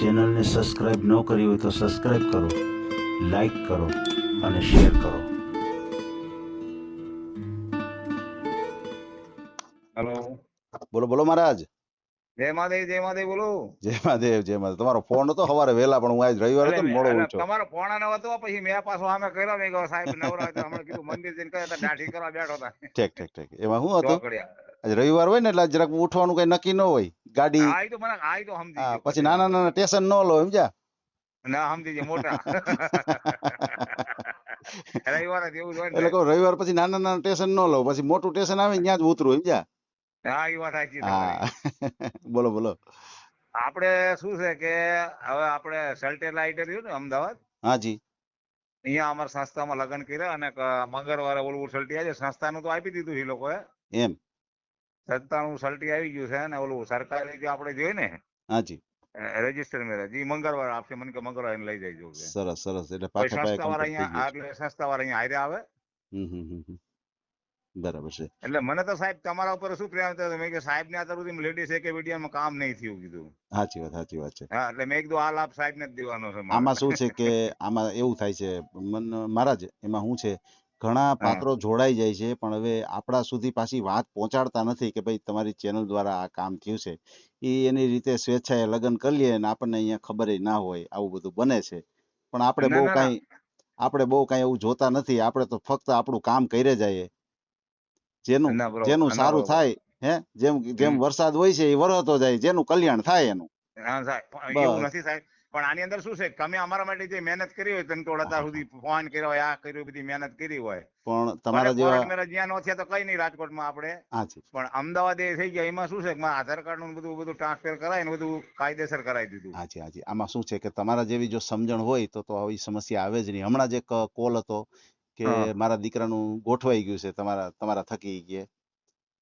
ચેનલને સબસ્ક્રાઈબ ન કરી હોય તો સબસ્ક્રાઈબ કરો લાઈક કરો અને શેર કરો. હેલો. બોલો બોલો મહારાજ. જય મહાદેવ જય મહાદેવ બોલો. જય મહાદેવ જય મહાદેવ. તમારો ફોન હતો સવારે વહેલા પણ હું આજ રવિવાર હતો મોડો ઉઠ્યો. તમારો ફોન આનો હતો પછી મેં પાછો આમે કર્યો મેં કહ્યું સાહેબ નવરા હોય તો હમણાં કીધું મંદિર જઈને કહ્યું તો દાઢી કરવા બેઠો હતા. ઠીક ઠીક ઠીક. એમાં હું હતું? આજ રવિવાર હોય ને એટલે જરાક ઉઠવાનું કઈ નક્કી ન હોય. ગાડી તો મને આ તો સમજી હા, પછી નાના નાના સ્ટેશન ન લો સમજ્યા? ના સમજી ગયો મોટા. રવિવાર જ એવું હોય એટલે કહું રવિવાર પછી નાના નાના સ્ટેશન ન લો પછી મોટું ટેશન આવે ત્યાં જ ઉતરું સમજ્યા? હા એ વાત સાચી હા બોલો બોલો. આપણે શું છે કે હવે આપણે સલ્ટેલાઇટ રહ્યું ને અમદાવાદ? હાજી અહીંયા અમારા સંસ્થામાં લગ્ન કર્યા અને મંગળવારે ઓલું સલ્ટી આજે સંસ્થાનું તો આપી દીધું એ લોકોએ. એમ? સંસ્થાનું સલટી આવી ગયું છે ને ઓલું સરકારે જે આપણે જોઈએ ને હાજી. રજિસ્ટર મેરેજ ઈ મંગળવાર આપશે મને કે મંગળવાર લઈ જાય છે સરસ સરસ એટલે પછી વાળા અહીંયા એટલે સંસ્થા વાળા અહીંયા હારે આવે. બરાબર છે. એટલે મને તો સાહેબ તમારા ઉપર શું પ્રેમ થયો? મેં કે સાહેબ ને અત્યાર સુધી લેડીઝ એક વિડીયોમાં કામ નહીં થયું કીધું. સાચી વાત સાચી વાત છે. હા એટલે મેં કીધું આ લાભ સાહેબ ને જ દેવાનો છે આમાં શું છે કે આમાં એવું થાય છે મન મહારાજ એમાં શું છે ઘણા પાત્રો જોડાઈ જાય છે પણ હવે આપણા સુધી પાછી વાત પહોંચાડતા નથી કે ભાઈ તમારી ચેનલ દ્વારા આ કામ થયું છે એ એની રીતે સ્વેચ્છાએ લગ્ન કરી લે અને આપણને અહીંયા ખબર ના હોય આવું બધું બને છે પણ આપણે ના, બહુ ના, ના. કાંઈ આપણે બહુ કાંઈ એવું જોતા નથી આપણે તો ફક્ત આપણું કામ કરે જઈએ જેનું ના, બરોબર. જેનું ના, સારું બરોબર. થાય હે જેમ જેમ હમ. વરસાદ હોય છે એ વરસતો જાય જેનું કલ્યાણ થાય એનું હા સાહેબ પણ બસ. એવું નથી સાહેબ પણ આની અંદર શું છે? તમે અમારા માટે જે મહેનત કરી હોય તમે તો અત્યાર સુધી ફોન કર્યો હોય આ કર્યું બધી મહેનત કરી હોય. પણ તમારા જેવા જ્યાં નો થયા તો કઈ નહીં રાજકોટમાં આપણે. પણ અમદાવાદ એ થઈ ગયા એમાં શું છે કે આધાર કાર્ડનું બધું બધું ટ્રાન્સફર કરાય ને બધું કાયદેસર કરાવી દીધું. હાજી હાજી આમાં શું છે કે તમારા જેવી જો સમજણ હોય તો તો આવી સમસ્યા આવે જ નહીં. હમણાં જ એક કોલ હતો કે. મારા દીકરાનું ગોઠવાઈ ગયું છે તમારા તમારા થકી ગયા.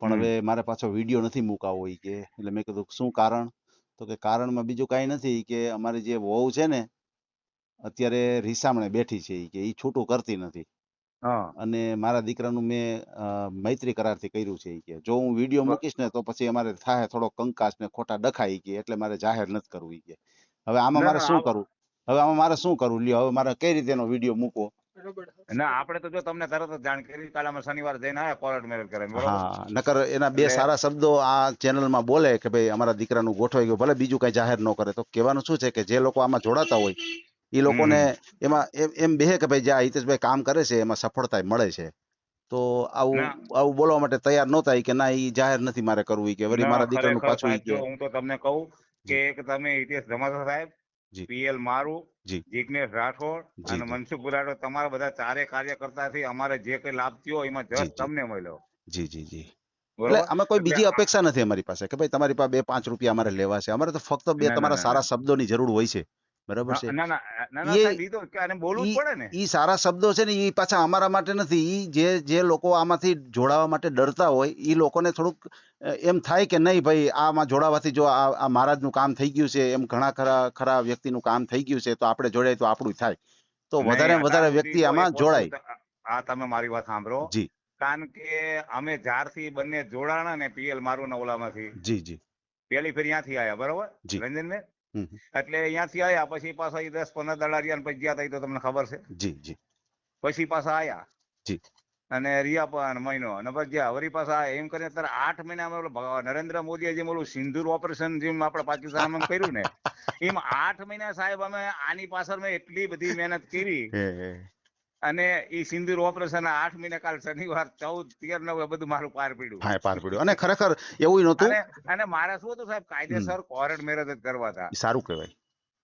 પણ હવે મારે પાછો વીડિયો નથી મુકાવો એ કે. એટલે મેં કીધું શું કારણ? તો કે કારણમાં બીજું કાંઈ નથી કે અમારી જે વહુ છે ને અત્યારે રીસામણે બેઠી છે ઈ કે એ છૂટું કરતી નથી. હા. અને મારા દીકરાનું મેં મૈત્રી કરારથી કર્યું છે ઈ કે જો હું વીડિયો મૂકીશ ને તો પછી અમારે થાય થોડો કંકાસ ને ખોટા ડખાઈ કે એટલે મારે જાહેર નથી કરવું ઈ કે. હવે આમાં મારે શું કરવું? હવે આમાં મારે શું કરવું? લ્યો હવે મારે કઈ રીતે એનો વીડિયો મૂકવો? ના આપણે તો જો તમને તરત જ જાણ કરી કાલે અમે શનિવાર જઈને આવ્યા કોર્ટ મેરેજ કરે હા નકર એના બે સારા શબ્દો આ ચેનલમાં બોલે કે ભાઈ અમારા દીકરાનું ગોઠવાઈ ગયું ભલે બીજું કઈ જાહેર ન કરે તો કહેવાનું શું છે કે જે લોકો આમાં જોડાતા હોય એ લોકોને એમાં એમ એમ બેહે કે ભાઈ જે આ હિતેશભાઈ કામ કરે છે એમાં સફળતા મળે છે. તો આવું આવું બોલવા માટે તૈયાર ન થાય કે ના એ જાહેર નથી મારે કરવું કે વળી મારા દીકરાનું પાછું હું તો તમને કહું કે તમે હિતેશ ધમાસા સાહેબ. પીએલ મારું જીગ્નેશ રાઠોડ અને મનસુખ ગુરાડો તમારા બધા ચારે કાર્યકર્તાથી અમારે જે કઈ લાભ થયો એમાં જસ્ટ. તમને મળ્યો. જી જી જી. એટલે અમે કોઈ બીજી અપેક્ષા નથી અમારી પાસે કે ભાઈ તમારી પાસે બે પાંચ રૂપિયા અમારે લેવા છે. અમારે તો ફક્ત બે તમારા સારા શબ્દોની જરૂર હોય છે. બરાબર છે? ના બોલવું પડે ઈ સારા શબ્દો છે ને ઈ પાછા અમારા માટે નથી. ઈ જે જે લોકો આમાંથી જોડાવા માટે ડરતા હોય ઈ લોકોને થોડુંક એમ થાય કે નહીં ભાઈ આમાં જોડાવાથી જો આ મહારાજનું કામ થઈ ગયું છે એમ ઘણા ખરા ખરા વ્યક્તિનું કામ થઈ ગયું છે તો આપણે જોડાય તો આપણું થાય. તો વધારે વધારે વ્યક્તિ આમાં જોડાય. આ તમે મારી વાત સાંભળો. જી. કારણ કે અમે જ્યારથી બંને જોડાણા ને પીએલ મારું નવલામાંથી જી જી. પેલી ફેરી ત્યાંથી આયા બરોબર? જી. એટલે અહીંયાથી આવ્યા પછી પાછા દસ પંદર દાડા રહ્યા પછી ગયા તો તમને ખબર છે. જી જી. પછી પાછા આયા. જી. અને રિયા પણ મહિનો અને પછી વળી પાછા એમ કરીને અત્યારે આઠ મહિનામાં નરેન્દ્ર મોદીએ જેમ ઓલું સિંધુર ઓપરેશન જેમ આપણે પાકિસ્તાનમાં કર્યું ને એમ આઠ મહિના સાહેબ અમે આની પાછળ મેં એટલી બધી મહેનત કરી. અને એ સિંદૂર ઓપરેશન આઠ મહિના કાલ શનિવાર ચૌદ તેર નવ બધું મારું પાર પડ્યું. હા પાર પડ્યું. અને ખરેખર એવું નહોતું? અને મારે શું હતું સાહેબ? કાયદેસર કોર્ટ મેરેજ જ કરવા હતા. સારું કહેવાય.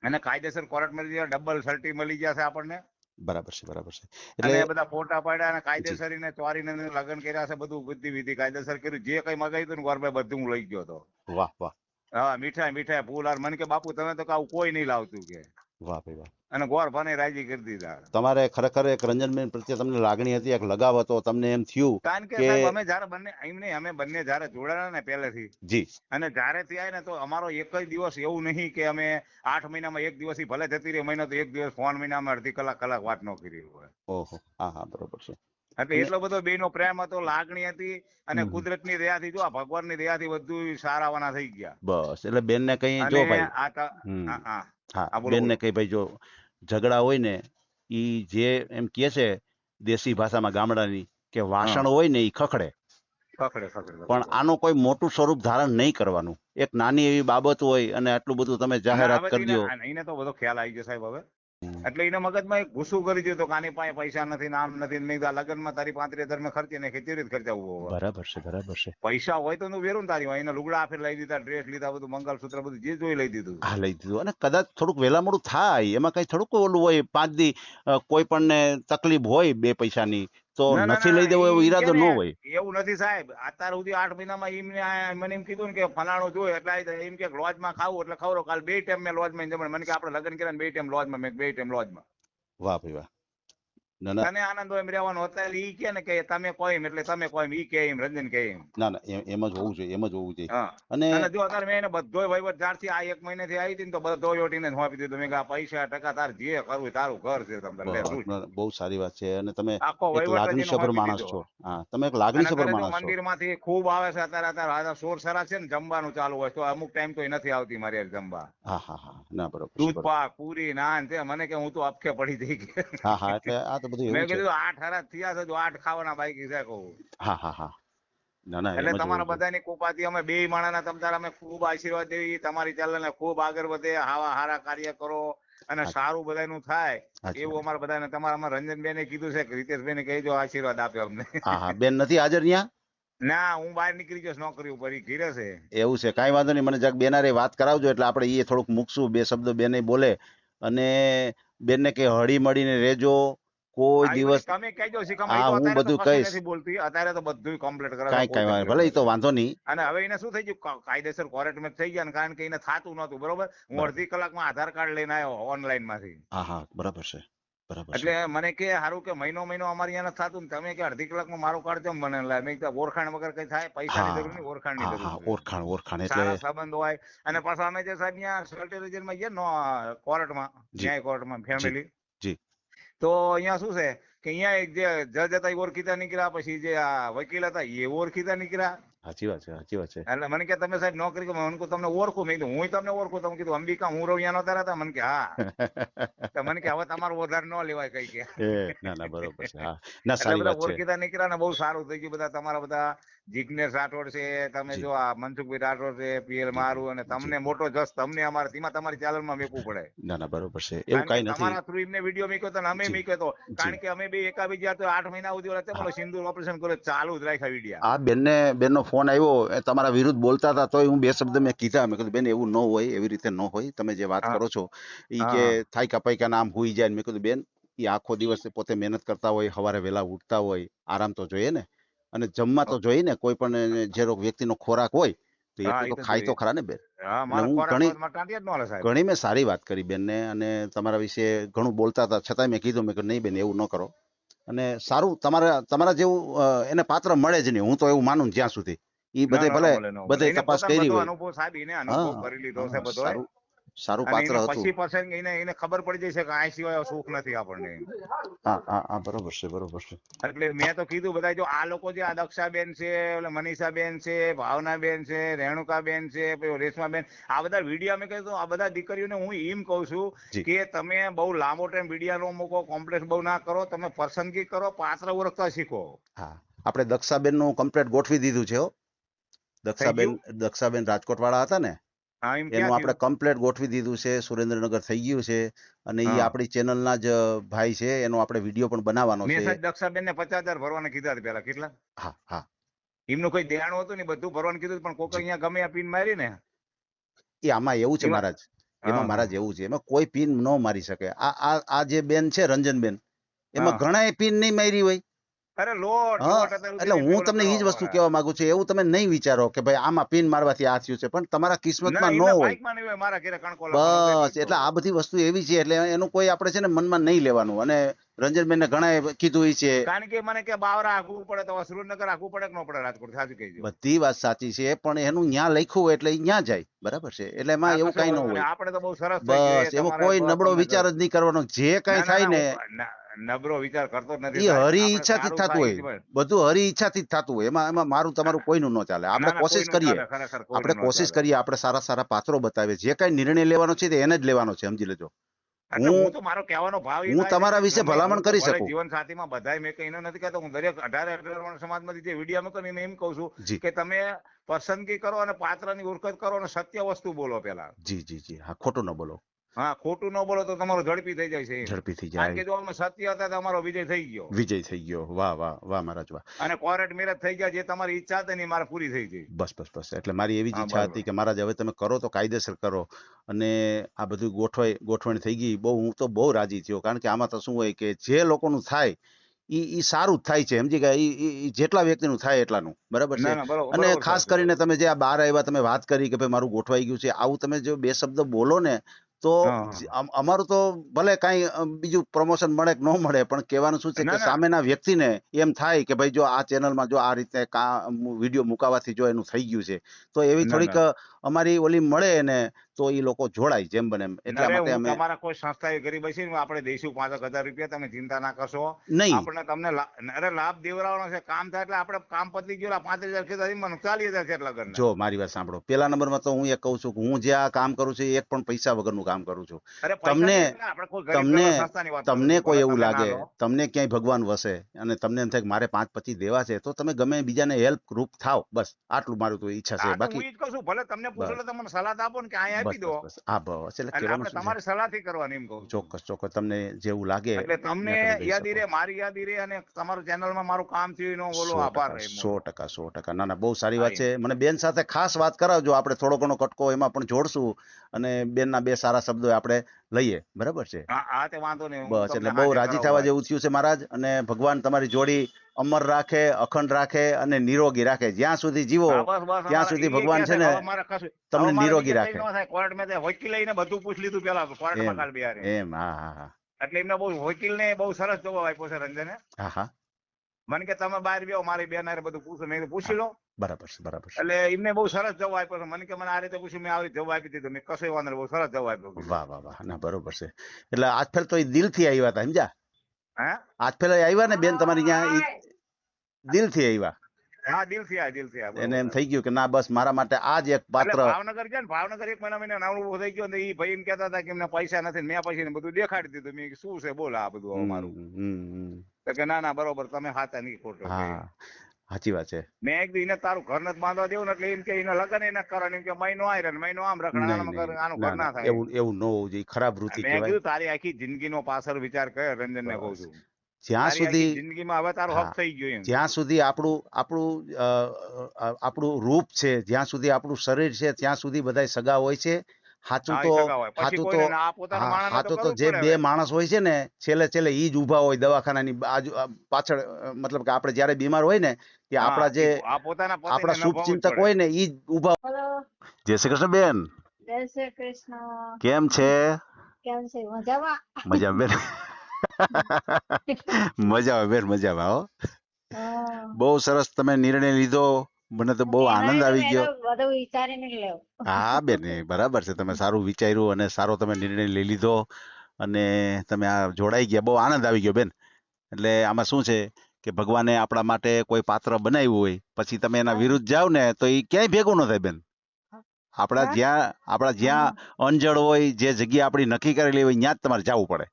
અને કાયદેસર કોર્ટ મેરેજ ડબલ સર્ટી મળી ગયા છે આપણને. બરાબર છે બરાબર છે. એટલે બધા ફોટા પાડ્યા અને કાયદેસર ને ચોરી ને લગ્ન કર્યા છે બધું બધી વિધિ કાયદેસર કર્યું. જે કઈ મગાવ્યું હતું ને ગોરભાઈ બધું હું લઈ ગયો હતો વાહ વાહ. હા મીઠાઈ મીઠાઈ ફૂલ મને કે બાપુ તમે તો આવું કોઈ નહીં લાવતું કે? વાહ ભાઈ વાહ. અને ગોરભાને રાજી કરી દીધા. તમારે ખરેખર એક રંજનબેન પ્રત્યે તમને લાગણી હતી એક લગાવ હતો તમને એમ થયું કારણ કે સાહેબ અમે જયારે બંને એમ નહીં અમે બંને જયારે જોડાણા ને પહેલેથી. જી. અને જયારે થી ને તો અમારો એક જ દિવસ એવું નહીં કે અમે આઠ મહિનામાં એક દિવસ ભલે જતી રહી મહિનો તો એક દિવસ ફોન મહિનામાં અડધી કલાક કલાક વાત ન કરી હોય. ઓહો હા હા બરોબર છે. એટલે એટલો બધો બેનો પ્રેમ હતો લાગણી હતી અને હમ. કુદરતની દયાથી જો આ ભગવાનની દયાથી બધું સારાવાના થઈ ગયા. બસ એટલે બેન ને કઈ જો ભાઈ. હા, હા. બેનને. કઈ ભાઈ જો ઝઘડા હોય ને ઈ જે એમ કહે છે દેશી ભાષામાં ગામડાની કે વાસણ હોય ને એ ખખડે પણ આનું કોઈ મોટું સ્વરૂપ ધારણ નહીં કરવાનું એક નાની એવી બાબત હોય અને આટલું બધું તમે જાહેરાત કરી દો એને- તો બધો ખ્યાલ આવી ગયો સાહેબ હવે. એટલે એના મગજમાં એક ગુસ્સો કરી દીધું કે આની પાસે પૈસા નથી નામ નથી નહીં આ લગ્નમાં તારી પાંત્રી હજાર મેં ખર્ચી નાખી કેવી રીતે ખર્ચા ઊભો બરાબર છે બરાબર છે. પૈસા હોય તો હું વેરું તારી હોય એને લુગડા આફે લઈ દીધા ડ્રેસ લીધા બધું મંગલસૂત્ર બધું જે જોઈ લઈ દીધું. હા લઈ દીધું. અને કદાચ થોડુંક વહેલા મોડું થાય. એમાં કઈ થોડુંક ઓલું હોય પાંચ દી કોઈ પણ ને તકલીફ હોય બે પૈસાની તો નથી લઈ દેવો એવો ઈરાદો ન હોય. એવું નથી સાહેબ. અત્યાર સુધી આઠ મહિનામાં એમને મને એમ કીધું ને કે ફલાણું જોયું એટલે એમ કે લોજમાં ખાવું એટલે ખવરો. કાલ બે ટાઈમ મેં લોજમાં જમણ. મને કે આપણે લગ્ન કર્યા બે ટાઈમ લોજમાં. મેં બે ટાઈમ લોજમાં. વાહ ભાઈ વાહ. તને આનંદ હોય એમ રહેવાનો. અત્યારે ઈ કે ને કે તમે કોઈ એમ એટલે તમે કોઈ એમ ઈ કે એમ રંજન કે એમ. ના ના એમ જ હોવું જોઈએ એમ જ હોવું જોઈએ. અને જો અત્યારે મેં એને બધો વહીવટ જ્યારથી આ એક મહિનેથી આવી હતી ને તો બધો યોટીને સોંપી દીધું. મેં કે આ પૈસા ટકા તાર જે કરવું તારું ઘર છે તમને બહુ સારી વાત છે. અને તમે આખો એક વહીવટ લાગણી સભર માણસ છો. હા તમે એક અને લાગણી સભર માણસ છો. મંદિરમાંથી ખૂબ આવે છે અત્યારે અત્યારે સોર સરા છે ને જમવાનું ચાલુ હોય તો અમુક ટાઈમ તો નથી આવતી મારી જમવા. હા હા હા. ના બરોબર છે, દૂધ પાક પૂરી નાન તે મને કે હું તો અપખે પડી જઈ હા હા એટલે આ બધું મેં કીધું આઠ હરા થયા છે જો આઠ ખાવાના બાકી છે કહું. હા હા હા. ના ના એટલે તમારા બધાની કૃપાથી અમે બે માણાના તમતાર અમે ખૂબ આશીર્વાદ દેવી તમારી ચેનલને ખૂબ આગળ વધે આવા સારા કાર્ય કરો અને સારું બધાનું થાય એવું અમારા બધાને તમારા રંજનબેને કીધું છે કે રીતેશભાઈને કહેજો આશીર્વાદ આપ્યો અમને. હા હા. બેન નથી હાજર ત્યાં ના હું બહાર નીકળી ગયો નોકરી ઉપર ઈ ઘીરે છે. એવું છે. કાંઈ વાંધો નહીં. મને જગ બેનારે વાત કરાવજો એટલે આપણે એ થોડુંક મૂકશું. બે શબ્દ બેને બોલે અને બેનને કે હળી મળીને રહેજો. કોઈ દિવસ બધી તમે કહેજો શીખા હું બધું કહીશ. બોલતી. અત્યારે તો બધું કમ્પ્લીટ કરે છે, કાંઈ કોઈ કાંઈ તકલીફ ભલે એ તો વાંધો નહીં. અને હવે એને શું થઈ ગયું? કા- કાયદેસર કોર્ટમાં થઈ ગયા ને કારણ કે એને થાતું નહોતું બરોબર? હું અડધી કલાકમાં આધાર કાર્ડ લઈને આવ્યો ઓનલાઈનમાંથી હા હા બરાબર છે. બરાબર એટલે મને કે સારું કે મહિનો મહિનો અમારે અહીંયા થતું ને તમે કે અડધી કલાકમાં મારું કાર્ડ કેમ બને? લે મેં ઓળખાણ વગર કઈ થાય? પૈસાની હા, જરૂર નહીં ઓળખાણની જરૂર ઓળખાણ ઓળખાણ એટલે સંબંધ હોય. અને પાછા અમે જે સાહેબ અહીંયા સર્ટી રિજનમાં ગયા નો કોર્ટમાં ન્યાય કોર્ટમાં ફેમિલી. તો અહીંયા શું છે? કે અહીંયા એક જે જજ હતા એ ઓળખીતા નીકળ્યા, પછી જે આ વકીલ હતા, એ ઓળખીતા નીકળ્યા. સાચી વાત છે સાચી વાત છે. એટલે મને કે તમે સાહેબ નોકરી કે મને તમને ઓળખું મેં કીધું હું તમને ઓળખું તમે કીધું અંબિકા હું રવિયાનો તારા હતા મને કે હા. તો મને કે હવે તમારો વધારે ન લેવાય કઈ કે. ના ના બરોબર છે હા. ના સારી વાત છે. ઓળખીતા નીકળ્યા ને બહુ સારું થઈ ગયું બધા તમારા બધા જીગ્નેશ રાઠોડ છે તમે જો. આ મનસુખભાઈ રાઠોડ છે પીએલ મારું અને તમને મોટો જસ તમને અમારે તેમાં તમારી ચાલનમાં મેકવું પડે. ના ના બરોબર છે. એવું કઈ નથી. તમારા થ્રુ એમને વીડિયો મૂક્યો તો અમે જી. તો. કારણ કે અમે બે એકાબીજા તો આઠ મહિના સુધી સિંદૂર ઓપરેશન કર્યો ચાલુ જ રાખ્યા વિડીયા. આ બેનને બેનનો ફોન આવ્યો એ તમારા વિરુદ્ધ બોલતા હતા તોય હું બે શબ્દ મેં કીધા. મેં કીધું બેન એવું ન હોય એવી રીતે ન હોય. તમે જે વાત કરો છો એ કે. થાય કપાઈ કે નામ હુઈ જાય મેં કીધું બેન એ આખો દિવસ પોતે મહેનત કરતા હોય સવારે વહેલા ઉઠતા હોય આરામ તો જોઈએ ને. અને જમવા તો જોઈએ ને કોઈ પણ જે વ્યક્તિનો ખોરાક હોય તો એ તો ખાય તો ખરા ને બેન. હું ઘણી- માં ઘણી સારી વાત કરી બેન ને અને તમારા વિશે ઘણું બોલતા હતા. છતાંય મેં કીધું મેં કીધું નહીં બેન એવું ન કરો. અને સારું તમારા તમારા જેવું એને પાત્ર મળે જ નહીં. હું તો એવું માનું જ્યાં સુધી. એ બધે ભલે ભલે બધે તપાસ કરી હોય. અનુભવ સાહેબ એને અનુભવ કરી લીધો છે બધો સારું પાત્ર હતું. પછી પછી એને એને ખબર પડી જશે કે આ સિવાય સુખ નથી આપણને. હા હા હા બરોબર છે બરોબર છે. એટલે મેં તો કીધું બધા જો આ લોકો જે આ દક્ષાબેન છે મનીષા મનીષાબેન છે ભાવનાબેન છે રેણુકાબેન છે પછી રેશમાબેન આ બધા વીડિયો અમે કહીશું આ બધા દીકરીઓને હું એમ કહું છું કે તમે બહુ લાંબો ટાઈમ વીડિયો નો મૂકો કોમ્પ્લેક્સ બહુ ના કરો તમે પસંદગી કરો પાત્ર ઓળખતા શીખો. હા આપણે દક્ષાબેનનું કમ્પ્લેટ ગોઠવી દીધું છે દક્ષાબેન દક્ષાબેન રાજકોટ વાળા હતા ને? એનું આપણે કમ્પ્લેટ ગોઠવી દીધું છે સુરેન્દ્રનગર થઈ ગયું છે અને એ. આપણી ચેનલના જ ભાઈ છે એનો આપણે વીડિયો પણ બનાવવાનો છે. સાહેબ દક્ષાબેન ને પચાસ હજાર ભરવાના કીધા હતા પેલા કેટલા? હા હા. એમનું કોઈ દેણું હતું ને બધું ભરવાનું કીધું પણ કોક અહીંયા ગમે આ પીન મારી ને એ આમાં એવું છે મહારાજ એમાં મહારાજ એવું છે એમાં કોઈ પિન ન મારી શકે. આ આ જે બેન છે રંજનબેન એમાં ઘણા પિન નહીં મારી હોય. અરે લોટ એટલે હું તમને એ જ વસ્તુ કહેવા માંગુ છું એવું તમે નહીં વિચારો કે ભાઈ આમાં પિન મારવાથી આ થયું છે પણ તમારા કિસ્મતમાં ન હોય. બસ એટલે આ બધી વસ્તુ એવી છે એટલે એનું કોઈ આપણે છે ને મનમાં નહીં લેવાનું. અને રંજનબેનને ઘણા કીધું છે. કારણ કે મને કે બાવરા આગવું પડે તો સુરેન્દ્રનગર આગવું પડે કે ન પડે? રાજકોટ સાચું કહેજો બધી વાત સાચી છે પણ એનું ન્યા લખ્યું હોય એટલે ન્યા જાય બરાબર છે? એટલે એમાં એવું કઈ ન હોય. આપણે તો બહુ સરસ બસ એવો કોઈ નબળો વિચાર જ. નહીં કરવાનો. જે કઈ થાય ને ના, નબળો વિચાર કરતો નથી એ હરી ઈચ્છાથી થતું હોય. બધું હરી ઈચ્છાથી થતું હોય. એમાં એમાં મારું તમારું કોઈનું ન ચાલે. આપણે કોશિશ કરીએ. આપણે કોશિશ કરીએ આપણે સારા સારા પાત્રો બતાવીએ. જે કઈ નિર્ણય લેવાનો છે તે એને જ લેવાનો છે સમજી લેજો. હું- તો મારો કહેવાનો ભાવ હું તમારા વિશે ભલામણ કરી શકું. જીવન સાથીમાં બધાય મેં કઈ નથી કહેતો હું દરેક અઢારે અઢાર સમાજમાંથી જે વીડિયો મૂકો ને એમ કહું છું કે તમે પસંદગી કરો અને પાત્રની ઓળખત કરો અને સત્ય વસ્તુ બોલો પેલા જી જી જી. હા ખોટું ન બોલો. હા ખોટું ન બોલો તો તમારો ઝડપી થઈ જાય છે ઝડપી થઈ જાય કે જો અમે સત્ય હતા તો અમારો વિજય થઈ ગયો. વિજય થઈ ગયો. વાહ વાહ વાહ મહારાજ વાહ. અને કોરેટ મેરેજ થઈ ગયા જે તમારી ઈચ્છા હતી ને મારે પૂરી થઈ ગઈ. બસ બસ બસ. એટલે મારી એવી જ ઈચ્છા હતી કે મહારાજ હવે તમે કરો તો કાયદેસર કરો. અને આ બધું ગોઠવાઈ ગોઠવણ થઈ ગઈ. બહુ હું તો બહુ રાજી થયો. કારણ કે આમાં તો શું હોય કે જે લોકોનું થાય એ સારું જ થાય છે. સમજી ગયા? એ જેટલા વ્યક્તિનું થાય એટલાનું. બરાબર છે? અને ખાસ કરીને તમે જે આ બહાર આવ્યા તમે વાત કરી કે ભાઈ મારું ગોઠવાઈ ગયું છે. આવું તમે જો બે શબ્દ બોલો ને તો અમારું તો ભલે કઈ બીજું પ્રમોશન મળે કે ન મળે પણ કહેવાનું શું છે કે. સામેના વ્યક્તિને એમ થાય કે ભાઈ જો આ ચેનલમાં જો આ રીતે વીડિયો મુકાવાથી જો એનું થઈ ગયું છે. તો એવી થોડીક અમારી ઓલી મળે એને તો એ લોકો જોડાય જેમ બને એમ. એટલા માટે અમે તમારા કોઈ સંસ્થા એ ગરીબ હશે ને આપણે દઈશું પાંચ હજાર રૂપિયા તમે ચિંતા ના કરશો. નહીં. આપણે તમને અરે લાભ દેવડાવવાનો છે કામ થાય એટલે આપણે કામ પતી ગયું પાંચ હજાર કીધા મને ચાલી હજાર છે લગન જો મારી વાત સાંભળો. પેલા નંબરમાં તો હું એ કહું છું કે હું જે આ કામ કરું છું એક પણ પૈસા વગરનું કામ કરું છું. તમને- તમને- તમને કોઈ એવું લાગે તમને ક્યાંય ભગવાન વસે અને તમને એમ થાય કે મારે પાંચ પચીસ દેવા છે તો તમે ગમે બીજાને હેલ્પ રૂપ થાવ બસ આટલું મારું તો ઈચ્છા છે. બાકી કહું ભલે તમને પૂછો એટલે તમને સલાહ આપો ને કે અહીંયા આપી દો. હા બસ. એટલે આપણે તમારી સલાહથી કરવાની એમ કહું ચોક્કસ ચોક્કસ. તમને જેવું લાગે એટલે તમને યાદી રે મારી યાદી રે અને તમારું ચેનલમાં મારું કામ થયું એનો બોલો આભાર રહે સો ટકા સો ટકા. ના ના બહુ સારી વાત છે. મને બેન સાથે ખાસ વાત કરાવજો. આપણે થોડો ઘણો કટકો એમાં પણ જોડશું અને બેનના બે સારા શબ્દો આપણે લઈએ. બરાબર છે? હા તે વાંધો નહીં. બસ એટલે બહુ રાજી થવા જેવું થયું છે મહારાજ અને ભગવાન તમારી જોડી અમર રાખે અખંડ રાખે અને નિરોગી રાખે. જ્યાં સુધી જીવો ત્યાં સુધી ભગવાન છે ને તમને નિરોગી રાખે. ન વકીલ લઈને બધું પૂછ લીધું પેલા કોર્ટમાં એમ કાલ બિહારે. એમ હા હા એટલે એમને બહુ વકીલને બહુ સરસ જવાબ આપ્યો છે રંજને. હા હા. મને કે તમે બહાર બેહો મારી બેન હારે બધું પૂછો મેં પૂછી લો. બરાબર છે બરાબર એટલે એમને બહુ સરસ જવાબ આપ્યો છે. મને કે મને આ રીતે પૂછ્યું મેં આવી જવાબ આપી દીધો. મેં કશો વાંધો બહુ સરસ જવાબ આપ્યો વાહ વાહ વાહ ના બરોબર છે. એટલે આજ ફેર તો એ દિલથી આવ્યા હતા સમજ્યા? હે? આજ ફેર આવ્યા ને બેન તમારી ત્યાં દિલથી આવ્યા. હા દિલથી આ દિલથી આ એને એમ થઈ ગયું કે ના બસ મારા માટે આ જ એક પાત્ર ભાવનગર ગયા ને ભાવનગર એક મહિના મહિના નાવડું થઈ ગયું ને ઈ ભાઈ એમ કહેતા હતા કે એમને પૈસા નથી મેં પૈસા ને બધું દેખાડી દીધું. મેં શું છે બોલ આ બધું હવે મારું. હમ, હમ, હમ. તો કે ના ના બરોબર તમે હાથા નહીં ખોટો હા સાચી વાત છે. મેં એક એને તારું ઘર નથી બાંધવા દેવું એટલે એમ કે એના લગન એને કરવાનું એમ કે મહિનો આય ને મહિનો આમ રખડા આનું ઘર- ના, ના ના, થાય. એવું એવું ન હોવું જોઈએ ખરાબ વૃત્તિ મેં કીધું તારી આખી જિંદગીનો પાછળ વિચાર કર રંજન ને કહું છું. જ્યાં સુધી જિંદગીમાં અવતાર હોપ થઈ ગયો જ્યાં સુધી આપણું આપણું આપણું રૂપ છે જ્યાં સુધી આપણું શરીર છે ત્યાં સુધી બધા સગા હોય છે. હાચું તો કોઈને તો ના પોતાના હા, માણસને તો જ બે માણસ હોય છે ને છેલ્લે છેલ્લે ઈ જ ઊભા હોય દવાખાનાની બાજુ પાછળ મતલબ કે આપણે જ્યારે બીમાર હોય ને કે આપણા જે આપણા શુભચિંતક હોય ને ઈ જ ઊભા જય શ્રી કૃષ્ણ બેન. જય શ્રી કૃષ્ણ. કેમ છે? કેમ છે? મજામાં? મજા બેન. મજા આવે બેન મજા આવે હો. બહુ સરસ તમે નિર્ણય લીધો. મને તો બહુ આનંદ આવી ગયો. બધું વિચારીને લેવું. હા બેન બરાબર છે. તમે સારું વિચાર્યું અને સારો તમે નિર્ણય લઈ લીધો અને તમે આ જોડાઈ ગયા. બહુ આનંદ આવી ગયો બેન. એટલે આમાં શું છે કે ભગવાને આપણા માટે કોઈ પાત્ર બનાવ્યું હોય પછી તમે એના વિરુદ્ધ જાઓ ને તો એ ક્યાંય ભેગું ન થાય બેન. આપણા જ્યાં આપણા જ્યાં અંજળ હોય જે જગ્યા આપણી નક્કી કરેલી હોય ત્યાં જ તમારે જવું પડે.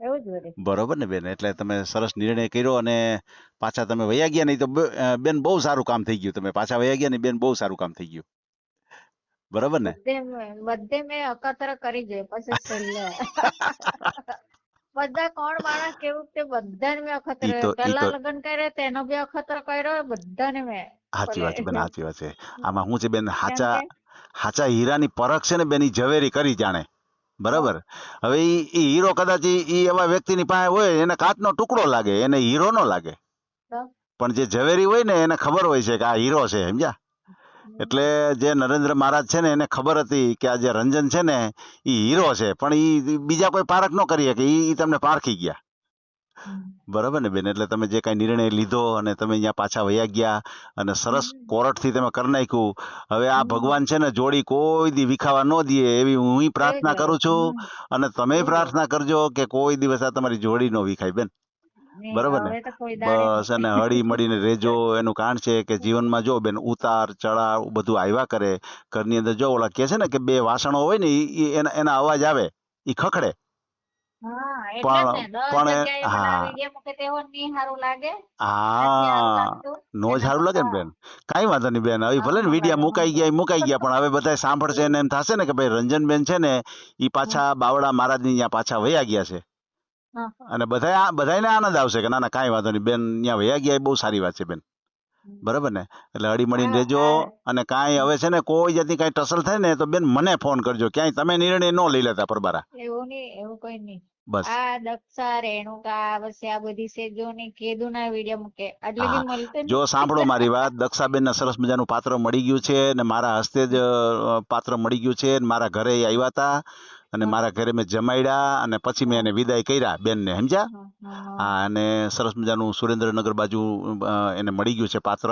એવું જ વળી બરોબર ને બેન? એટલે તમે સરસ નિર્ણય કર્યો અને પાછા તમે વયા ગયા નહીં તો બેન બહુ સારું કામ થઈ ગયું તમે. પાછા વયા ગયા ને બેન બહુ સારું કામ થઈ ગયું. બરોબર ને? બધે મેં- અકતર કરી જોઈએ પછી છેલ્લે બધા કોણ માણસ કેવું તે બધાને મેં અખતર પેલા લગ્ન કર્યા તેનો બી અખતર કર્યો બધાને મેં સાચી વાત છે બેન સાચી વાત છે. આમાં હું છે બેન? હાચા હાચા હીરાની પરખ છે ને બેની ઝવેરી કરી જાણે. બરાબર? હવે ઈ ઈ હીરો કદાચ એ એવા વ્યક્તિની પાસે હોય એને કાચનો ટુકડો લાગે એને હીરો નો લાગે. પણ જે ઝવેરી હોય ને એને ખબર હોય છે કે આ હીરો છે સમજ્યા? એટલે જે નરેન્દ્ર મહારાજ છે ને એને ખબર હતી કે આ જે રંજન છે ને એ હીરો છે. પણ એ બીજા કોઈ પારખ ન કરી શકે ઈ ઈ તમને પારખી ગયા. બરાબર ને બેન? એટલે તમે જે કાંઈ નિર્ણય લીધો અને તમે અહીંયા પાછા વયા ગયા અને સરસ કોરટથી તમે કરી નાખ્યું હવે આ ભગવાન છે ને જોડી કોઈ દી વિખાવા ન દે એવી હું પ્રાર્થના કરું છું અને તમે પ્રાર્થના કરજો કે કોઈ દિવસ આ તમારી જોડી નો વિખાય બેન. બરાબર ને? બસ અને હળી મળીને રેજો એનું કારણ છે કે જીવનમાં જો બેન ઉતાર ચડાવ બધું આવ્યા કરે ઘરની અંદર જો ઓલા કે છે ને કે બે વાસણો હોય ને એના એના અવાજ આવે એ ખખડે. પણ પણ હા. હા નો સારું લાગે ને બેન? કાંઈ વાંધો નહીં બેન હવે ભલે ને વિડિયા મુકાઈ ગયા મુકાઈ ગયા પણ હવે બધા સાંભળશે ને એમ થશે ને કે ભાઈ રંજનબેન છે ને એ પાછા બાવળા મહારાજની ત્યાં પાછા વયા ગયા છે. અને બધા બધાને આનંદ આવશે કે ના ના કાંઈ વાંધો નહીં. બેન ત્યાં વયા ગયા એ બહુ સારી વાત છે બેન. બરાબર ને? એટલે અડી મળીને રહેજો અને કાંઈ હવે છે ને કોઈ જાતની કાંઈ ટસલ થાય ને તો બેન મને ફોન કરજો. ક્યાંય તમે નિર્ણય ન લઈ લેતા પરબારા. એવું નહીં એવું કોઈ નહીં. બસ. આ દક્ષા રેણુકા વસે આ બધી સેજોની કેદુના વિડિયો મૂકે. એટલે. બી મળતું જો સાંભળો મારી વાત. દક્ષાબેનને સરસ મજાનું પાત્ર મળી ગયું છે ને મારા હસ્તે જ પાત્ર મળી ગયું છે ને મારા ઘરે આવ્યા હતા. અને મારા ઘરે મેં જમાડ્યા અને પછી મેં એને વિદાય કર્યા બેનને સમજ્યા હા, અને સરસ મજાનું સુરેન્દ્રનગર બાજુ એને મળી ગયું છે પાત્ર.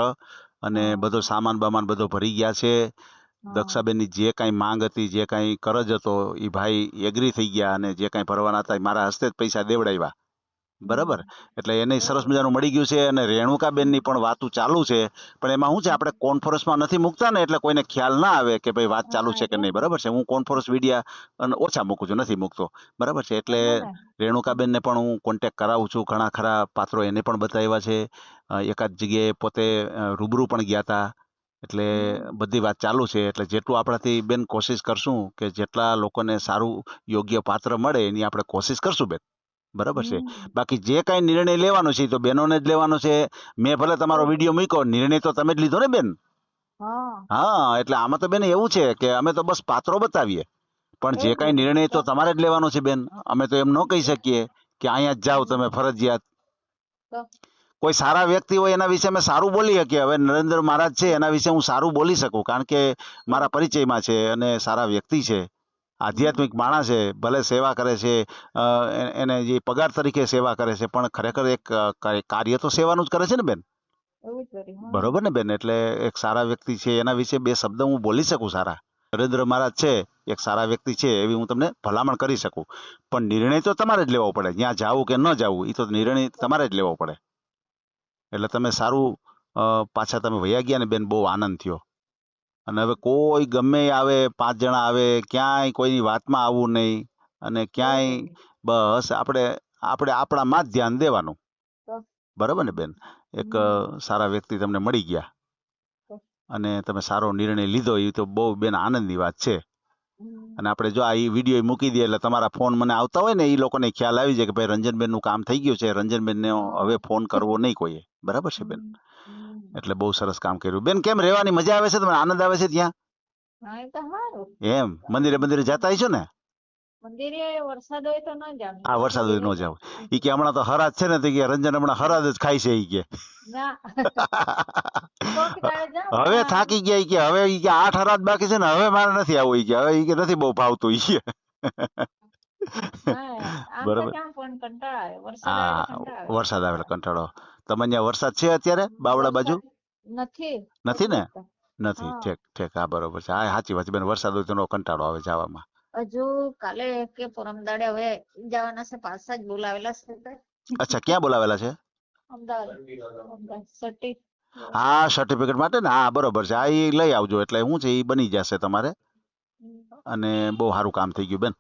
અને બધો સામાન બામાન બધો ભરી ગયા છે. દક્ષાબેનની જે કાંઈ માંગ હતી જે કાંઈ કરજ હતો એ ભાઈ એગ્રી થઈ ગયા અને જે કાંઈ ભરવાના હતા એ મારા હસ્તે જ પૈસા દેવડાવ્યા. બરાબર? એટલે એને સરસ મજાનું મળી ગયું છે અને રેણુકાબેનની પણ વાતું ચાલુ છે. પણ એમાં શું છે? આપણે કોન્ફરન્સમાં નથી મૂકતા ને એટલે કોઈને ખ્યાલ ના આવે કે ભાઈ વાત ચાલુ છે કે નહીં. બરાબર. છે? હું કોન્ફરન્સ વિડિયા અને ઓછા મૂકું છું નથી મૂકતો. બરાબર છે? એટલે રેણુકાબેનને પણ હું કોન્ટેક્ટ કરાવું છું. ઘણા ખરા પાત્રો એને પણ બતાવ્યા છે. એકાદ જગ્યાએ પોતે રૂબરૂ પણ ગયા હતા એટલે બધી વાત ચાલુ છે. એટલે જેટલું આપણાથી બેન કોશિશ કરશું કે જેટલા લોકોને સારું યોગ્ય પાત્ર મળે એની આપણે કોશિશ કરશું બેન. બરાબર છે? બાકી જે કાંઈ નિર્ણય લેવાનો છે તો બહેનોને જ લેવાનો છે. મેં ભલે તમારો વીડિયો મૂક્યો નિર્ણય તો તમે જ લીધો ને બેન? હા. એટલે આમાં તો બેન એવું છે કે અમે તો બસ પાત્રો બતાવીએ. પણ જે કાંઈ નિર્ણય તો તો તમારે જ લેવાનો છે બેન. અમે તો એમ ન કહી શકીએ કે અહીંયા જ જાઓ તમે ફરજિયાત. કોઈ સારા વ્યક્તિ હોય એના વિશે અમે સારું બોલી શકીએ હવે નરેન્દ્ર મહારાજ છે એના વિશે હું સારું બોલી શકું કારણ કે મારા પરિચયમાં છે અને સારા વ્યક્તિ છે. આધ્યાત્મિક માણસ છે ભલે સેવા કરે છે એને જે પગાર તરીકે સેવા કરે છે પણ ખરેખર એક કાર્ય તો સેવાનું જ કરે છે ને બેન. બરોબર ને બેન? એટલે એક સારા વ્યક્તિ છે એના વિશે બે શબ્દ હું બોલી શકું સારા? નરેન્દ્ર મહારાજ છે એક સારા વ્યક્તિ છે એવી હું તમને ભલામણ કરી શકું. પણ નિર્ણય તો તમારે જ લેવો પડે જ્યાં જાવું કે ન જાવું એ તો નિર્ણય તમારે જ લેવો પડે. એટલે તમે સારું પાછા તમે વયા ગયા ને બેન બહુ આનંદ થયો. અને હવે કોઈ ગમે આવે પાંચ જણા આવે ક્યાંય કોઈની વાતમાં આવવું નહીં. અને ક્યાંય બસ આપણે આપણે આપણામાં જ ધ્યાન દેવાનું. બરાબર ને બેન? એક સારા વ્યક્તિ તમને મળી ગયા. અને તમે સારો નિર્ણય લીધો એ તો બહુ બેન આનંદની વાત છે. અને આપણે જો આ ઈ વીડિયો મૂકી દઈએ એટલે તમારા ફોન મને આવતા હોય ને એ લોકોને ખ્યાલ આવી જાય કે ભાઈ રંજનબેનનું કામ થઈ ગયું છે રંજનબેનને. હવે ફોન કરવો નહીં કોઈએ. બરાબર છે બેન. એટલે બહુ સરસ કામ કર્યું. બેન કેમ રહેવાની મજા આવે છે? તમને આનંદ આવે છે ત્યાં? એમ? મંદિરે મંદિરે જતા હશો ને? વરસાદ હોય તો ન જાવ આ વરસાદ હોય ન જાવ ઈ કે હમણાં તો હરાજ છે ને તો કે રંજન હમણાં હરાજ જ ખાય છે ઈ કે. હવે થાકી ગયા ઈ કે હવે ઈ કે આઠ હરાજ બાકી છે ને હવે મારે નથી આવું ઈ કે. હવે ઈ કે નથી બહુ ભાવતું ઈ કે. બરાબર. હા વરસાદ આવે એટલે કંટાળો તમે ત્યાં વરસાદ છે અત્યારે? બાવળા બાજુ? નથી. નથી ને? નથી. ઠીક ઠીક. હા બરોબર છે. હા સાચી વાત છે. બેન વરસાદ હોય તો કંટાળો આવે જવામાં. હજુ કાલે કે પરમ દાડે હવે જવાના છે. પાછા જ બોલાવેલા છે અચ્છા ક્યાં બોલાવેલા છે? અમદાવાદ. હા સર્ટિફિકેટ માટે ને? હા બરોબર છે. આ એ લઈ આવજો. એટલે શું છે એ બની જશે તમારે. અને બહુ સારું કામ થઈ ગયું બેન.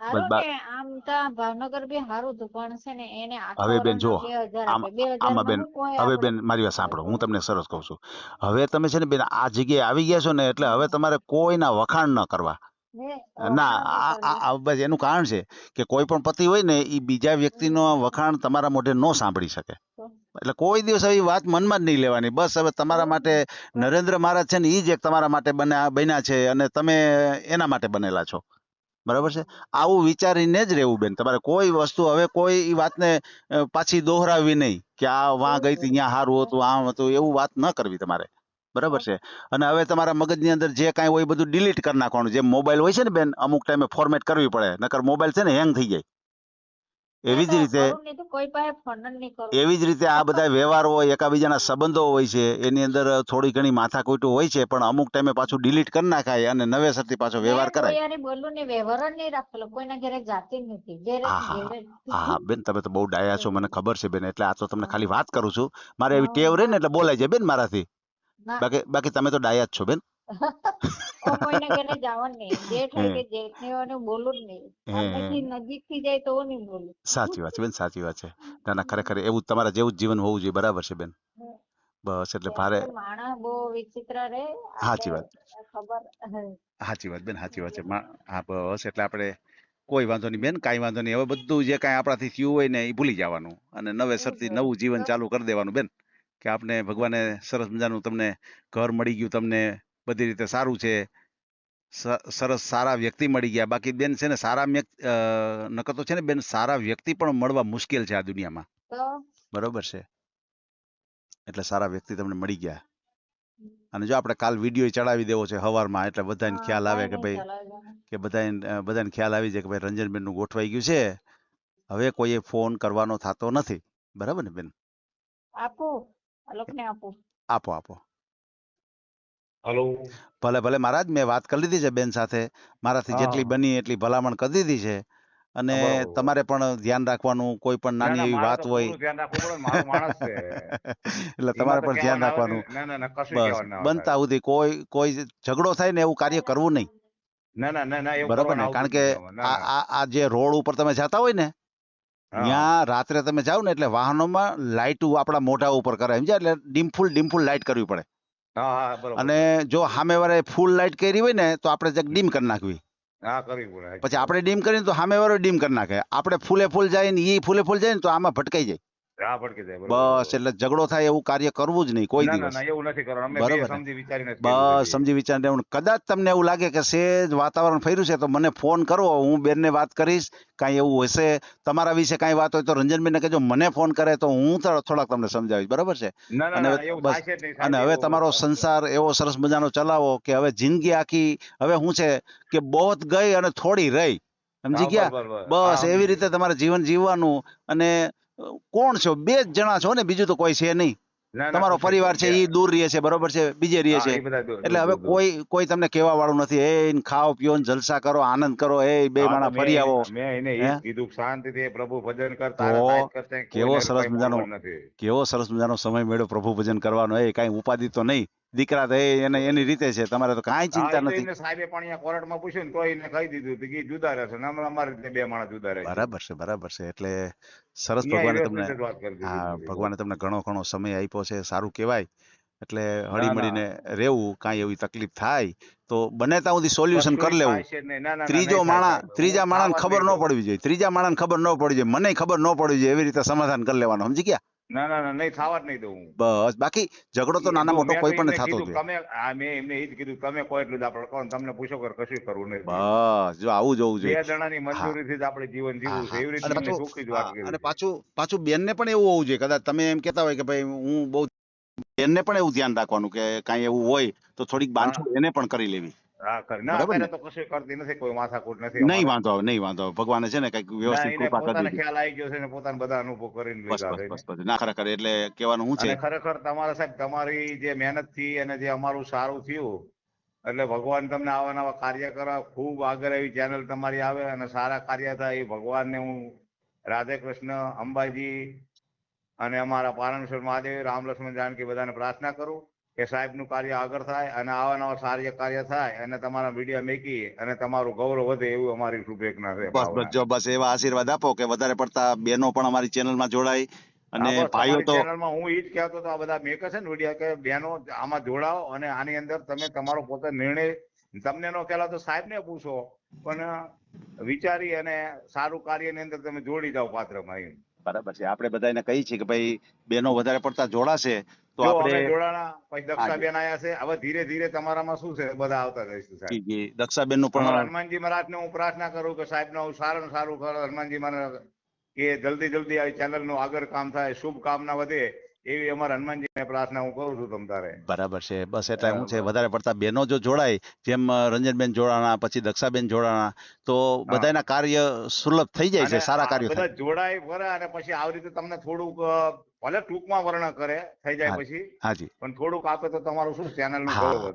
હારું ને આમ તો ભાવનગર બી હારું હતું પણ છે ને એને હવે બેન વરસના જુઓ, બે હજાર આમ- આપે બે આમાં બેન, હવે બેન મારી વાત સાંભળો હું તમને સરસ કહું છું. હવે તમે છે ને બેન આ જગ્યાએ આવી ગયા છો ને એટલે હવે તમારે કોઈના વખાણ ન કરવા. ના વખાણ આ કરવું. આ- આ બસ એનું કારણ છે કે કોઈ પણ પતિ હોય ને એ બીજા વ્યક્તિનો વખાણ તમારા મોઢે ન સાંભળી શકે. એટલે કોઈ દિવસ આવી વાત મનમાં જ નહીં લેવાની. બસ હવે તમારા માટે નરેન્દ્ર મહારાજ છે ને એ જ એક તમારા માટે બન્યા બન્યા છે અને તમે એના માટે બનેલા છો. બરાબર છે? આવું વિચારીને જ રહેવું બેન. તમારે કોઈ વસ્તુ હવે કોઈ વાતને પાછી દોહરાવી નહીં કે આ વાં ગઈ હતી ત્યાં સારું હતું, આમ હતું, એવું વાત ન કરવી તમારે. બરાબર છે? અને હવે તમારા મગજની અંદર જે કાંઈ હોય બધું ડિલીટ કરી નાખવાનું. જે મોબાઈલ હોય છે ને બેન, અમુક ટાઈમે ફોર્મેટ કરવી પડે. નકર મોબાઈલ છે ને હેંગ થઈ જાય. એવી જ રીતે એવી જ રીતે આ બધા વ્યવહારો હોય એકાબીજાના સંબંધો હોય છે એની અંદર થોડી ઘણી માથાકૂટો હોય છે પણ અમુક ટાઈમે પાછું ડિલીટ કરી નાખાય અને નવેસરથી પાછો વ્યવહાર કરાય. બોલું ને વ્યવહાર જ નહીં રાખેલો કોઈના ઘરે જાતી નથી. હા, હા, હા હા બેન તમે તો બહુ ડાયા છો મને ખબર છે બેન એટલે આ તો તમને ખાલી વાત કરું છું. મારે એવી ટેવ રહે ને એટલે બોલાય છે બેન મારાથી. બાકી બાકી તમે તો ડાયા જ છો બેન. કોઈના ઘરે જવાનું નહીં. જેઠ હોય. કે જેઠને બોલું જ નહીં. હે, સામેથી નજીકથી જાય તો નહીં બોલું. સાચી વાત છે બેન સાચી વાત છે. ના ના ખરેખર એવું તમારા જેવું જ જીવન હોવું જોઈએ. બરાબર છે બેન. બસ એટલે ભારે માણસ બહુ વિચિત્ર રે. સાચી વાત. ખબર સાચી વાત બેન સાચી વાત છે. હા બસ એટલે આપણે કોઈ વાંધો નહીં બેન કાંઈ વાંધો નહીં. હવે બધું જે કાંઈ આપણાથી થયું હોય ને એ ભૂલી જવાનું. અને નવેસરથી. નવું જીવન ચાલુ. કરી દેવાનું બેન. કે આપને ભગવાને સરસ મજાનું તમને ઘર મળી ગયું તમને. બધી રીતે સારું છે. સરસ સારા વ્યક્તિ મળી ગયા. બાકી બેન છે ને સારા નકર તો છે ને બેન સારા વ્યક્તિ પણ મળવા મુશ્કેલ છે આ દુનિયામાં. બરોબર છે. એટલે સારા વ્યક્તિ તમને મળી ગયા. અને જો આપણે કાલ વીડિયો ચડાવી દેવો છે હવારમાં એટલે બધાને ખ્યાલ આવે કે ભાઈ કે બધાને બધાને ખ્યાલ આવી જાય કે ભાઈ રંજનબેનનું ગોઠવાઈ ગયું છે. હવે કોઈએ ફોન કરવાનો થતો નથી. બરાબર ને બેન? આપો. આપું. આપો આપો. હલો ભલે ભલે મહારાજ મેં વાત કરી લીધી છે બેન સાથે મારાથી હા. જેટલી બની એટલી ભલામણ કરી દીધી છે અને હા, બરાબર. તમારે પણ ધ્યાન રાખવાનું કોઈ પણ ના, નાની ના, એવી મારે વાત તો હોય પૂરું ધ્યાન રાખવું પડે ને, મારો માણસ છે એટલે એમાં તમારે તો પણ ધ્યાન કહેવાનું આવે રાખવાનું નહીં. ના ના ના કશું બસ કહેવાનું ના આવે બનતા સુધી કોઈ કોઈ ઝઘડો થાય ને એવું કાર્ય કરવું નહીં ના ના ના ના એવું બરાબર ને કારણ કે ના, આ ના. આ આ જે રોડ ઉપર તમે જતા હોય ને હા. ત્યાં રાત્રે તમે જાઓ ને એટલે વાહનોમાં લાઇટો આપણા મોઢા ઉપર કરે સમજ્યા એટલે ડીમફુલ ડીમફુલ લાઇટ કરવી પડે અને જો સામેવાળાએ ફૂલ લાઇટ કરી હોય ને તો આપણે જગ ડીમ કરી નાખવી. હા કરવી પડે પછી આપણે ડીમ કરીને તો સામેવાળો ડીમ કરી નાખે. આપણે ફૂલે ફૂલ જાય ને એ ફૂલે ફૂલ જાય ને તો આમાં ભટકાઈ જાય. હા ભડકી જાય બસ એટલે ઝઘડો થાય એવું કાર્ય કરવું જ નહીં કોઈ દિવસ. એવું નથી કરવાનું. અમે બરોબર સમજી વિચારીને જ બસ સમજી વિચારીને કદાચ તમને એવું લાગે કે સેજ વાતાવરણ ફર્યું છે તો મને ફોન કરો હું બેનને વાત કરીશ કાંઈ એવું હશે. તમારા વિશે કાંઈ વાત હોય તો રંજનબેનને કહેજો મને ફોન કરે તો હું થોડાક તમને સમજાવીશ. બરાબર છે? અને હવે બસ અને હવે તમારો સંસાર એવો સરસ મજાનો ચલાવો કે હવે જિંદગી આખી હવે શું છે કે બહોત ગઈ અને થોડી રહી. સમજી ગયા? બસ, એવી રીતે તમારે જીવન જીવવાનું અને કોણ છો? બે જ જણા છો ને? બીજું તો કોઈ છે નહીં. તમારો પરિવાર છે એ દૂર રહે છે બરોબર છે? બીજે રહે છે. એટલે હવે. કોઈ કોઈ તમને કહેવા વાળું નથી. એ ખાઓ પીઓ જલસા કરો આનંદ કરો. એ બે માણા ફરી આવો. મેં એને કીધું શાંતિથી પ્રભુ ભજન કરતા કેવો સરસ મજાનો- કેવો સરસ મજાનો સમય મળ્યો પ્રભુ ભજન કરવાનો. એ કાંઈ ઉપાધિ તો નહીં. દીકરા તો એને એની રીતે છે. તમારે તો કાંઈ ચિંતા નથી. સાહેબે પણ અહીંયા કોર્ટમાં પૂછ્યું ને તો એને કહી દીધું. કે જુદા રહેશે ને અમે- રીતે બે માણસ જુદા રહે બરાબર છે બરાબર છે. એટલે સરસ ભગવાને તમને હા ભગવાને તમને ઘણો ઘણો સમય આપ્યો છે સારું કહેવાય. એટલે હળી મળીને રહેવું કાંઈ એવી તકલીફ થાય તો બને ત્યાં સુધી સોલ્યુશન કરી લેવું. ત્રીજો માણા ત્રીજા જ ખબર ન પડવી જોઈએ. ત્રીજા માણાને ખબર ન પડવી જોઈએ. મને ખબર ન પડવી જોઈએ એવી રીતે સમાધાન કરી લેવાનું. સમજી ગયા? ના ના ના નહીં થવા જ નહીં દઉં બસ બાકી ઝઘડો તો નાના મોટો કોઈ પણ થતો હોય તમે આ મેં એમને એ જ કીધું તમે કોઈ એટલું જ આપણે કોણ તમને પૂછો કર કશું કરવું નહીં બસ જો આવું જવું જોઈએ. બે જણાની મંજૂરીથી જ આપણે જીવન જીવવું છે. એવી રીતે ચોખ્ખી જ વાત કરી અને પાછું પાછું બેનને પણ એવું હોવું જોઈએ. કદાચ તમે એમ કહેતા હોય કે ભાઈ હું બહુ બેનને પણ એવું ધ્યાન રાખવાનું કે કાંઈ એવું હોય તો થોડીક બાંધછોડ એને પણ કરી લેવી. હા ખરી. ના બરાબર ને? અત્યારે તો કશું કરતી નથી કોઈ માથાકૂટ નથી નહીં વાંધો આવે નહીં વાંધો. ભગવાને છે ને કંઈક વ્યવસ્થિત એને કૃપા કરી ખ્યાલ આવી ગયો છે ને પોતાને બધા અનુભવ કરીને બસ લીધા બસ છે બસ બસ. ના ખરેખર એટલે કહેવાનું શું છે? ખરેખર તમારા સાહેબ તમારી જે મહેનતથી અને જે અમારું સારું થયું એટલે ભગવાન તમને આવા નવા કાર્ય કરવા ખૂબ આગળ એવી ચેનલ તમારી આવે અને સારા કાર્ય થાય એ ભગવાનને હું રાધે કૃષ્ણ અંબાજી અને અમારા પારણેશ્વર મહાદેવ રામ લક્ષ્મણ જાનકી બધાને પ્રાર્થના કરું. કે સાહેબનું કાર્ય આગળ થાય અને આવા નવા સારા કાર્ય થાય અને તમારા મીડિયા મેકી અને તમારું ગૌરવ વધે એવું અમારી શુભેચ્છા છે બસ બસ જો બસ એવા આશીર્વાદ આપો કે વધારે પડતા બહેનો પણ અમારી ચેનલમાં જોડાય અને ભાઈઓ તો ચેનલમાં હું ઈ જ કહેતો તો આ બધા મેકર છે ને મીડિયા કે બહેનો આમાં જોડાઓ અને આની અંદર તમે તમારો પોતે નિર્ણય તમને નો પેલા તો સાહેબને પૂછો પણ વિચારી અને સારું કાર્યની અંદર તમે જોડી જાઓ પાત્રમાં બરાબર છે. આપણે બધાને કહીએ છીએ કે ભાઈ બહેનો વધારે પડતા જોડાશે તો આપણે જોડાણા પછી દક્ષાબેન આયા છે હવે ધીરે ધીરે તમારામાં શું છે બધા આવતા જઈશું સાહેબ. જી, જી, દક્ષાબેનનું પણ હનુમાનજી મહારાજને હું પ્રાર્થના કરું કે સાહેબનું સારું ને સારું કરો હનુમાનજી મહારાજ કે જલ્દી જલ્દી આ ચેનલનું આગળ કામ થાય શુભ કામના વધે એવી અમારા હનુમાનજીને પ્રાર્થના હું કરું છું તમ તારે. બરાબર છે બસ એટલે શું છે વધારે પડતા બહેનો જો જોડાય જેમ રંજનબેન જોડાણા પછી દક્ષાબેન જોડાણા તો બધાના કાર્ય સુલભ થઈ જાય છે સારા કાર્ય બધા જોડાય કરે અને પછી આવી રીતે તમને થોડુંક ભલે ટૂંકમાં વર્ણન કરે થઈ જાય પછી હાજી. પણ થોડુંક આપે તો તમારું શું ચેનલનું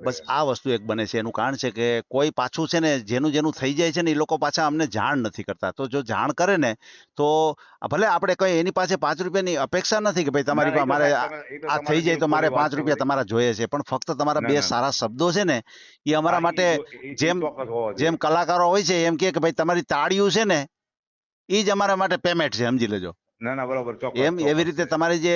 બસ આ વસ્તુ એક બને છે એનું કારણ છે કે કોઈ પાછું છે ને જેનું જેનું થઈ જાય છે ને એ લોકો પાછા અમને જાણ નથી કરતા. તો જો જાણ કરે ને તો ભલે આપણે કઈ એની પાસે પાંચ રૂપિયાની અપેક્ષા નથી કે ભાઈ તમારી પાસે મારે આ થઈ જાય તો મારે પાંચ રૂપિયા. તમારા જોઈએ છે પણ ફક્ત તમારા બે સારા શબ્દો છે ને એ અમારા માટે જેમ-. જેમ કલાકારો હોય છે એમ કે કે ભાઈ તમારી તાળીયું છે ને એ જ અમારા માટે પેમેન્ટ છે સમજી લેજો. ના ના બરોબર ચોક્કસ એમ એવી રીતે તમારે જે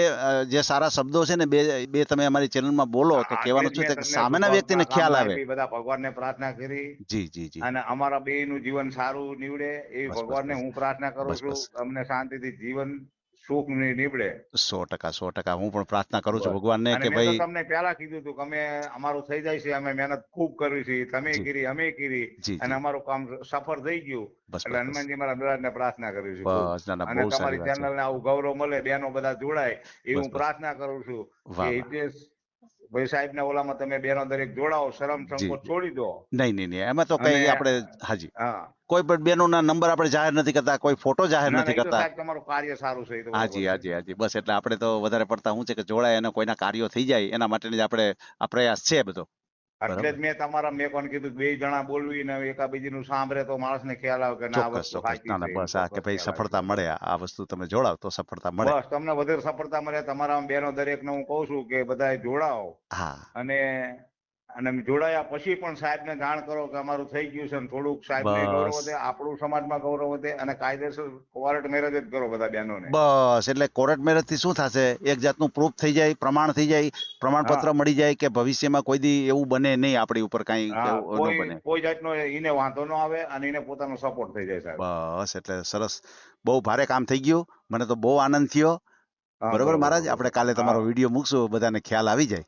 જે સારા શબ્દો છે ને બે બે તમે અમારી ચેનલમાં બોલો તો કહેવાનું શું છે કે સામેના વ્યક્તિને ખ્યાલ આવે. બધા ભગવાનને પ્રાર્થના કરી જી જી જી. અને અમારા બે નું જીવન સારું નીવડે એવી ભગવાનને હું પ્રાર્થના કરું છું. અમને શાંતિથી જીવન સુખ નીવડે. સો ટકા સો ટકા. હું પણ પ્રાર્થના કરું છું ભગવાનને કે ભાઈ તમને પહેલા કીધું હતું કે અમે અમારું થઈ જાય છે અમે મહેનત ખૂબ કરી છે તમે કરી અમે કરી અને અમારું કામ સફળ થઈ ગયું. એટલે. હનુમાનજી મારા મહારાજને પ્રાર્થના કરું છું અને તમારી ચેનલ ને આવું ગૌરવ મળે બેનો બધા જોડાય એ હું પ્રાર્થના કરું છું કે હિતેશ ભાઈ સાહેબ ને ઓલામાં તમે બેનો દરેક જોડાઓ શરમ સંકોચ છોડી દો. નહીં નહીં નહીં. એમાં તો કઈ આપણે હાજી. કોઈ પણ બેનોના નંબર આપણે જાહેર નથી કરતા કોઈ ફોટો જાહેર ના ના, નથી કરતા. તમારું કાર્ય સારું છે હાજી હાજી હાજી. બસ એટલે આપણે તો વધારે પડતા શું છે કે જોડાય અને કોઈના કાર્યો થઈ જાય એના માટેની આપણે આ પ્રયાસ છે બધો. એટલે જ મેં તમારા મેં કોણ કીધું બે જણા બોલવી ને એકાબીજી નું સાંભળે તો માણસને ખ્યાલ આવે કે ના ચોક્કસ ચોક્કસ. ના ના બસ આ કે ભાઈ સફળતા મળે આ વસ્તુ તમે જોડાવ તો સફળતા મળે. બસ તમને વધારે સફળતા મળે તમારા બેનો દરેક ને હું કહું છું કે બધા જોડાઓ. હા. અને અને જોડાયા પછી પણ સાહેબને જાણ કરો કે અમારું થઈ ગયું છે ને થોડુંક સાહેબને ગૌરવ. વધે આપણું સમાજમાં ગૌરવ વધે અને કાયદેસર કોર્ટ મેરેજ જ કરો બધા બહેનોને. બસ એટલે કોર્ટ મેરેજથી શું થશે? એક જાતનું પ્રૂફ થઈ જાય પ્રમાણ થઈ જાય પ્રમાણપત્ર મળી જાય કે ભવિષ્યમાં કોઈ દી એવું બને નહીં આપણી ઉપર કઈ ન બને. કોઈ જાતનો એને વાંધો ન આવે અને એને પોતાનો સપોર્ટ થઈ જાય સાહેબ. બસ એટલે સરસ. બહુ ભારે કામ થઈ ગયું. મને તો બહુ આનંદ થયો. બરોબર મહારાજ. આપણે કાલે તમારો વીડિયો મૂકશું બધાને ખ્યાલ આવી જાય.